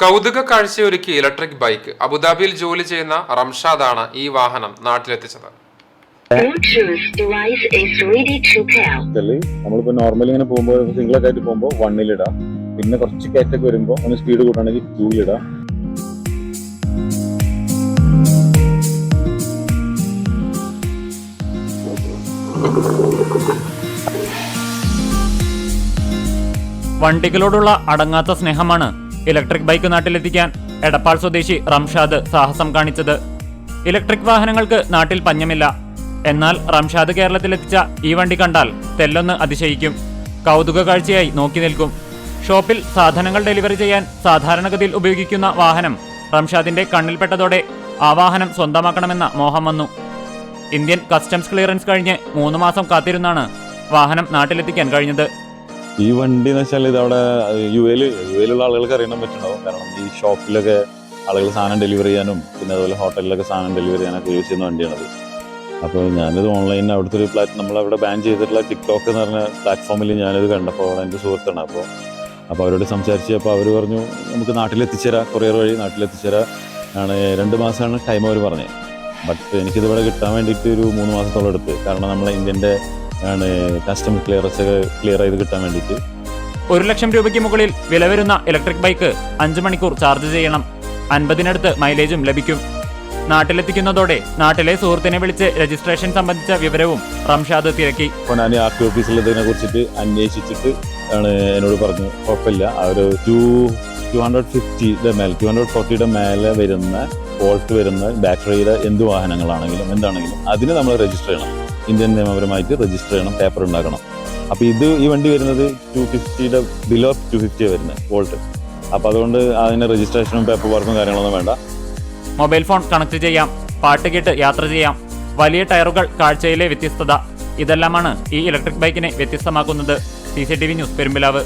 കൗതുക കാഴ്ചയൊരുക്കി electric bike അബുദാബിയിൽ ജോലി ചെയ്യുന്ന റംഷാദാണ് ഈ വാഹനം നാട്ടിലെത്തിച്ചത്. നമ്മളിപ്പോ നോർമലി ഇങ്ങനെ പോകുമ്പോൾ സിംഗിൾ ഒക്കെ ആയിട്ട് പോകുമ്പോൾ വണ്ണിലിടാം പിന്നെ കുറച്ച് കയറ്റൊക്കെ വരുമ്പോൾ ഒന്ന് സ്പീഡ് ടൂയിലിടാം വണ്ടികളോടുള്ള അടങ്ങാത്ത സ്നേഹമാണ് ഇലക്ട്രിക് ബൈക്ക് നാട്ടിലെത്തിക്കാൻ എടപ്പാൾ സ്വദേശി റംഷാദ് സാഹസം കാണിച്ചത്. ഇലക്ട്രിക് വാഹനങ്ങൾക്ക് നാട്ടിൽ പഞ്ഞമില്ല. എന്നാൽ റംഷാദ് കേരളത്തിലെത്തിച്ച ഈ വണ്ടി കണ്ടാൽ തെല്ലൊന്ന് അതിശയിക്കും. കൗതുക കാഴ്ചയായി നോക്കി നിൽക്കും. ഷോപ്പിൽ സാധനങ്ങൾ ഡെലിവറി ചെയ്യാൻ സാധാരണഗതിയിൽ ഉപയോഗിക്കുന്ന വാഹനം റംഷാദിന്റെ കണ്ണിൽപ്പെട്ടതോടെ ആ വാഹനം സ്വന്തമാക്കണമെന്ന മോഹം വന്നു. ഇന്ത്യൻ കസ്റ്റംസ് ക്ലിയറൻസ് കഴിഞ്ഞ് മൂന്ന് മാസം കാത്തിരുന്നാണ് വാഹനം നാട്ടിലെത്തിക്കാൻ കഴിഞ്ഞത്. ഈ വണ്ടി എന്ന് വെച്ചാൽ ഇതവിടെ യു എയിൽ യു എയിലുള്ള ആളുകൾക്ക് അറിയാൻ പറ്റുന്നുണ്ടാവും. കാരണം ഈ ഷോപ്പിലൊക്കെ ആളുകൾ സാധനം ഡെലിവറി ചെയ്യാനും പിന്നെ അതുപോലെ ഹോട്ടലിലൊക്കെ സാധനം ഡെലിവറി ചെയ്യാനൊക്കെ യൂസ് ചെയ്യുന്ന വണ്ടിയാണത്. അപ്പോൾ ഞാനിത് ഓൺലൈനിൽ അവിടുത്തെ ഒരു പ്ലാറ്റ് നമ്മളവിടെ ബാൻ ചെയ്തിട്ടുള്ള ടിക്ടോക്ക് എന്ന് പറഞ്ഞ പ്ലാറ്റ്ഫോമിൽ ഞാനിത് കണ്ടപ്പോൾ അവിടെ എന്റെ സുഹൃത്താണ് അപ്പോൾ അപ്പോൾ അവരോട് സംസാരിച്ച് അപ്പോൾ അവർ പറഞ്ഞു നമുക്ക് നാട്ടിലെത്തിച്ചേരാം കൊറിയർ വഴി നാട്ടിലെത്തിച്ചേരാം. ആണ് രണ്ട് മാസമാണ് ടൈം അവർ പറഞ്ഞത്. ബട്ട് എനിക്കിതിവിടെ കിട്ടാൻ വേണ്ടിയിട്ട് ഒരു മൂന്ന് മാസത്തോളം എടുത്ത്. കാരണം നമ്മളെ ഇന്ത്യന്റെ ആണ് കസ്റ്റം ക്ലിയറൻസ് ക്ലിയർ ചെയ്ത് കിട്ടാൻ വേണ്ടിയിട്ട്. ഒരു ലക്ഷം രൂപയ്ക്ക് മുകളിൽ വില വരുന്ന ഇലക്ട്രിക് ബൈക്ക് അഞ്ച് മണിക്കൂർ ചാർജ് ചെയ്യണം. അൻപതിനടുത്ത് മൈലേജും ലഭിക്കും. നാട്ടിലെത്തിക്കുന്നതോടെ നാട്ടിലെ സുഹൃത്തിനെ വിളിച്ച് രജിസ്ട്രേഷൻ സംബന്ധിച്ച വിവരവും റംഷാദ് തിരക്കി. അപ്പോൾ ആർ ടി ഓഫീസിൽ ഇതിനെ കുറിച്ചിട്ട് അന്വേഷിച്ചിട്ട് ആണ് എന്നോട് പറഞ്ഞു. കുഴപ്പമില്ല. ആ ഒരു ടു ടു ഹൺഡ്രഡ് ഫിഫ്റ്റിയുടെ മേലെ ടു ഹൺഡ്രഡ് ഫോർട്ടിയുടെ മേലെ വരുന്ന വോൾട്ട് വരുന്ന ബാറ്ററിയുടെ എന്ത് വാഹനങ്ങളാണെങ്കിലും എന്താണെങ്കിലും അതിന് നമ്മൾ രജിസ്റ്റർ ചെയ്യണം. ഇന്ത്യൻ നിയമപരമായിട്ട് രജിസ്റ്റർ ചെയ്യണം പേപ്പർ ഉണ്ടാക്കണം. അപ്പോൾ ഇത് ഈ വണ്ടി വരുന്നത് ടു ഫിഫ്റ്റിയുടെ ബിലോ ടു ഫിഫ്റ്റി വരുന്നത് വോൾട്ട് അപ്പോൾ അതുകൊണ്ട് അതിന്റെ രജിസ്ട്രേഷനും പേപ്പർ വർക്കും കാര്യങ്ങളൊന്നും വേണ്ട. മൊബൈൽ ഫോൺ കണക്ട് ചെയ്യാം പാട്ട് കേട്ട് യാത്ര ചെയ്യാം. വലിയ ടയറുകൾ കാഴ്ചയിലെ വ്യത്യസ്തത. ഇതെല്ലാമാണ് ഈ ഇലക്ട്രിക് ബൈക്കിനെ വ്യത്യസ്തമാക്കുന്നത്. C C T V news Perumpilavu.